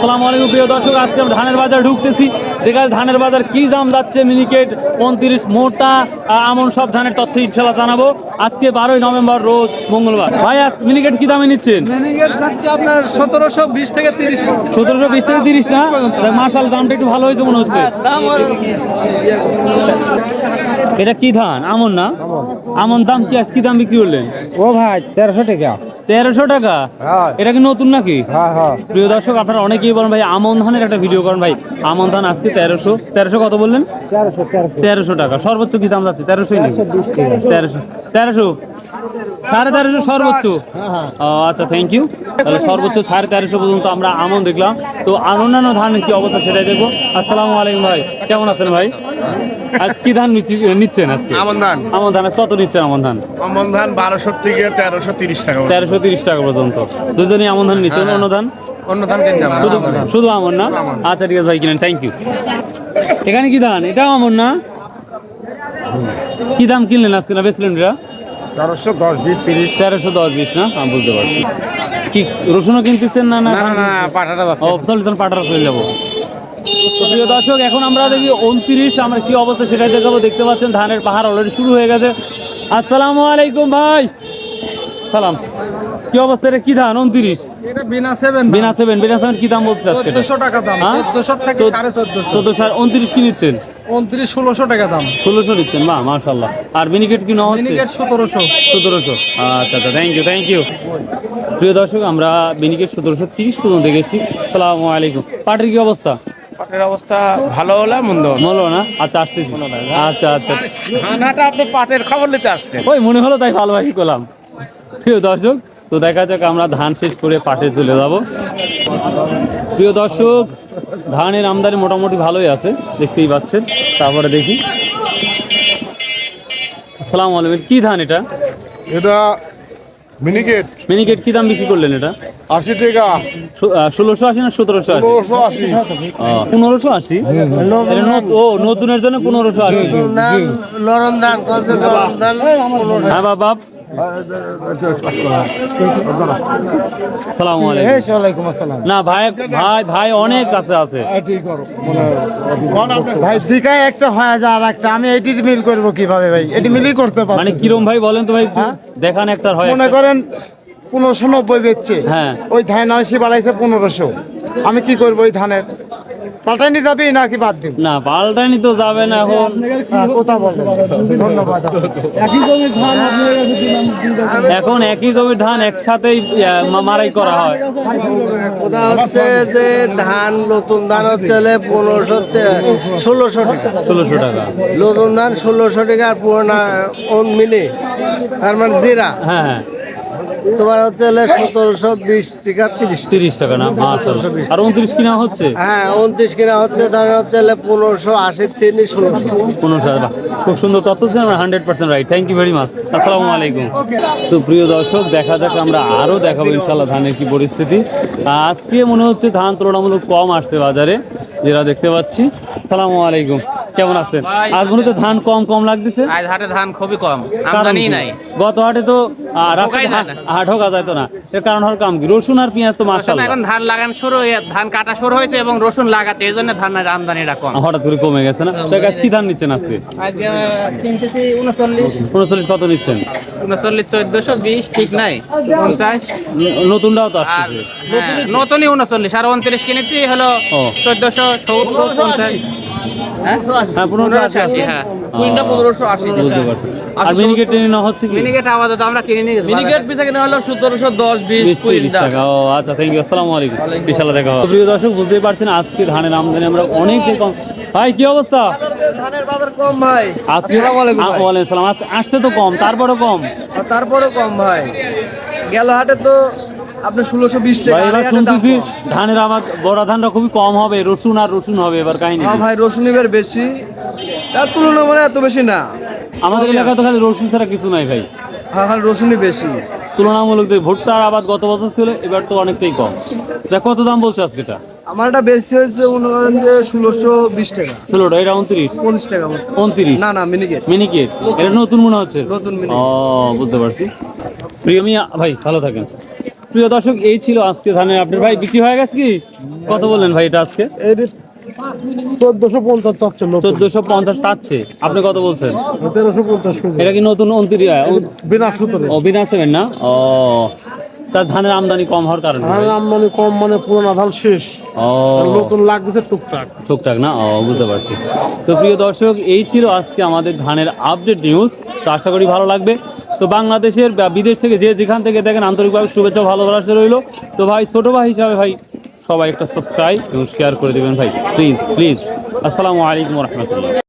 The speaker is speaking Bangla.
আসসালামু আলাইকুম প্রিয় দর্শক। আজকে আমরা ধানের বাজার ঢুকতেছি। দেখা ধানের বাজার কি দাম যাচ্ছে মিনিকেট উনত্রিশ মোটা আমন সব ধানের তথ্য ইনশাল্লাহ জানাব। আজকে বারোই নভেম্বর রোজ মঙ্গলবার। ভাই আজ মিনিকেট কি দামে নিচ্ছেন? আপনার সতেরোশো বিশ থেকে তিরিশ সতেরোশো বিশ থেকে তিরিশ না? মার্শাল দামটা একটু ভালো হয়েছে মনে হচ্ছে। এটা কি ধান? আমন না? আমন দাম কি? আজ কি দাম বিক্রি করলেন? ও ভাই তেরোশো টাকা। তেরোশো টাকা? হ্যাঁ। এটা কি নতুন নাকি? হ্যাঁ হ্যাঁ। প্রিয় দর্শক আপনারা অনেকেই বলেন ভাই আমন ধানের একটা ভিডিও করেন ভাই। আমন ধান আজকে তেরোশো। তেরোশো কত বললেন? তেরোশো তেরোশো। তেরোশো টাকা। সর্বোচ্চ কি দাম যাচ্ছে? তেরোশোই নাকি? তেরোশো তেরোশো। সাড়ে তেরোশো সর্বোচ্চ? আচ্ছা থ্যাংক ইউ তাহলে সর্বোচ্চ সাড়ে তেরোশো পর্যন্ত আমরা আমন দেখলাম। তো আর অন্যান্য ধানের কি অবস্থা সেটাই দেখব। আসসালামু আলাইকুম ভাই। কেমন আছেন ভাই? আজ কি ধান নিচ্ছেন আজকে? আমন ধান। আমন ধান কত নিচ্ছেন আমন ধান? আমন ধান বারোশো থেকে তেরোশো তিরিশ টাকা তেরোশো তিরিশ টাকা পর্যন্ত। দুজনই আমন ধান নিচ্ছেন অন্য ধান? অন্য ধান কিনতে শুধু শুধু আমন না? আচ্ছা ঠিক আছে ভাই কিনেন থ্যাংক ইউ এখানে কি ধান? এটাও আমন না? কি দাম কিনলেন আজকে না বেচলেন এটা তেরোশো দশ বিশ তিরিশ। তেরোশো দশ বিশ না? আমি বুঝতে পারছি। কি রসুনও কিনতেছেন না না? পাঠাটা ও পাটার চলে যাব। তো প্রিয় দর্শক এখন আমরা দেখি উনত্রিশ আমরা কি অবস্থা সেটাই দেখাবো। দেখতে পাচ্ছেন ধানের পাহাড় অলরেডি শুরু হয়ে গেছে। আসসালামু আলাইকুম ভাই। সালাম। কি অবস্থা এটা কি ধান? উনত্রিশ? BINA seven BINA seven BINA seven কি দাম বলছে আজকে? টাকা দাম? চোদ্দশো থেকে চোদ্দ- সাড়ে চোদ্দশো। চোদ্দশো আর উনত্রিশ কি নিচ্ছেন? উনত্রিশ ষোলোশো টাকা দাম। ষোলোশো নিচ্ছেন বা মার্শাল্লাহ আর মিনিকেট কি নেওয়া হচ্ছে? সতেরোশো। সতেরোশো। আচ্ছা আচ্ছা থ্যাংক ইউ থ্যাংক ইউ প্রিয় দর্শক আমরা মিনিকেট সতেরোশো তিরিশ পর্যন্ত দেখেছি। সালামু আলাইকুম। পাটের কি অবস্থা? পাটের অবস্থা ভালো হলে মন্দ বলো না? আচ্ছা আসতেছি। আচ্ছা আচ্ছা। ধানহাটা আপনি পাটের খবর নিতে আসছেন। ওই মনে হলো তাই ভালোবাসি করলাম। প্রিয় দর্শক তো দেখা যাক আমরা ধান শেষ করে পাটে চলে যাব। প্রিয় দর্শক ধানের আমদানি মোটামুটি ভালোই আছে দেখতেই পাচ্ছেন। তারপরে দেখি। আসসালামু আলাইকুম কি ধান এটা? এটা মিনিকেট মিনিকেট কি দাম বিক্রি করলেন এটা? আশি টাকা। ষোলোশো আশি না সতেরোশো আশি? পনেরোশো আশি। পনেরোশো আশি? ও নতুনের জন্য পনেরোশো আশি। হ্যাঁ বাপ। সালামু আলাইকুম। আসসালাম। না ভাই ভাই ভাই অনেক কাছে আছে। ভাই দিকায় একটা হয় যা আর একটা আমি এটি মিল করব কীভাবে ভাই? এটি মিলই করতে পারব। মানে কিরম ভাই বলেন তো ভাই হ্যাঁ? দেখান একটা হয় মনে করেন পনেরোশো নব্বই বেচছে। হ্যাঁ। ওই ধান আশি বাড়াইছে পনেরোশো। আমি কি করব ওই ধানের? পাল্টাইনি যাবি নাকি বাদ দিব? না পাল্টানি তো যাবে না এখন। কথা বলবেন ধন্যবাদ। একই জমির ধান। এখন একই জমির ধান একসাথেই মারাই করা হয়। ওটা হচ্ছে যে ধান নতুন ধান হচ্ছে পনেরোশো ষোলোশো টাকা। ষোলোশো টাকা। নতুন ধান ষোলোশো টাকা আর পুরোনা মিলে। তার মানে দিরা। হ্যাঁ হ্যাঁ। তোমার হচ্ছে সতেরোশো বিশ টাকা তিরিশ। তিরিশ টাকা না। আর উনত্রিশ কিনা হচ্ছে? হ্যাঁ উনত্রিশ কিনা হচ্ছে ধর হচ্ছে পনেরোশো আশি তিন ষোলোশো। পনেরোশো খুব সুন্দর তথ্য দিচ্ছেন hundred percent right thank you very much আসসালামু আলাইকুম। তো প্রিয় দর্শক দেখা যাক আমরা আরও দেখাবো ইনশাল্লাহ ধানের কি পরিস্থিতি। আজকে মনে হচ্ছে ধান তুলনামূলক কম আসছে বাজারে যেটা দেখতে পাচ্ছি। আসসালামু আলাইকুম। কেমন আছেন? আজ মনে হচ্ছে ধান কম কম লাগতেছে। আজ হাটে ধান খুবই কম আমদানি নাই। গত হাটে তো রাস্তায় হ্যাঁ, ঢোকা যাইতো না। এর কারণ হওয়ার কাম কি? রসুন আর পেঁয়াজ তো রসুন এখন ধান লাগান শুরু হয়ে ধান কাটা শুরু হয়েছে এবং রসুন লাগাচ্ছে এই জন্য ধানের আমদানিটা কম। হঠাৎ করে কমে গেছে না? তো গাছ কি ধান নিচ্ছেন আজকে? আজকে কিনতেছি উনচল্লিশ কত নিচ্ছেন? উনচল্লিশ চোদ্দশো বিশ ঠিক নাই। পঞ্চাশ। ন- নতুনটাও তো আর আসতেছে। হ্যাঁ, নতুনই উনচল্লিশ। আর উনত্রিশ কিনেছি হলো ও। চোদ্দশো সত্তর পঞ্চাশ। হ্যাঁ? হ্যাঁ পনেরোশো আশি আশি, হ্যাঁ। কুইন্টা পনেরোশো আশি বুঝতে পারছি। আর মিনিকেট টেনে নেওয়া হচ্ছে কি? মিনিকেট আপাতত আমরা কিনে নিই মিনিকেট বিশ তিরিশ টাকা। ও আচ্ছা থ্যাংক ইউ আসসালামু আলাইকুম। বিশাল দেখা হবে। প্রিয় দর্শক বুঝতেই পারছেন আজকে ধানের আমদানি আমরা অনেক কম ভাই কি অবস্থা? ধানের বাজার কম ভাই। আজকে আসসালামু আলাইকুম ভাই। ওয়ালাইকুম সালাম আসছে তো কম তারপরও কম। তারপরেও কম ভাই। গেল হাটে তো আপনি ষোলোশো বিশ টাকা এবার শুনতেছি ধানের আমার বড় ধানটা খুবই কম হবে রসুন আর রসুন হবে এবার কাহিনী হ্যাঁ ভাই রসুন এবার বেশি। তার তুলনা মানে এত বেশি না। আমাদের এলাকা তো খালি রসুন ছাড়া কিছু নাই ভাই। হ্যাঁ খালি রসুনই বেশি। তুলনামূলক ভুট্টার আবাদ গত বছর ছিল এবার তো অনেকটাই কম। দেখ কত দাম বলছে আজকে এটা? আমার এটা বেশি হয়েছে মনে করেন যে ষোলোশো বিশ টাকা। ষোলোটা এটা উনত্রিশ? পঁচিশ টাকা। উনত্রিশ? না না মিনিকেট। মিনিকেট? এটা নতুন মনে হচ্ছে? নতুন ও বুঝতে পারছি। প্রিয় মিয়া ভাই ভালো থাকেন। প্রিয় দর্শক এই ছিল আজকে ধানের আপডেট ভাই বিক্রি হয়ে গেছে কি? কত বললেন ভাই এটা আজকে? চোদ্দশো পঞ্চাশ চাচ্ছে চোদ্দশো পঞ্চাশ চাচ্ছে। আপনি কত বলছেন? তেরোশো পঞ্চাশ এটা কি নতুন উনত্রিশ বিনা সুতরে। ও বিনা সেভেন না? ও তার ধানের আমদানি কম হওয়ার কারণে ভাই? আমদানি কম মানে পুরোনো ধান শেষ। নতুন লাগতেছে টুকটাক। টুকটাক না? ও বুঝতে পারছি। তো প্রিয় দর্শক এই ছিল আজকে আমাদের ধানের আপডেট নিউজ তো আশা করি ভালো লাগবে। তো বাংলাদেশের বিদেশ থেকে যে যেখান থেকে দেখেন আন্তরিকভাবে শুভেচ্ছা ভালোবাসা রইল, তো ভাই, ছোট ভাই হিসাবে ভাই সবাই একটা সাবস্ক্রাইব এবং শেয়ার করে দেবেন ভাই। প্লিজ প্লিজ আসসালামু আলাইকুম রহমতুল্লাহ।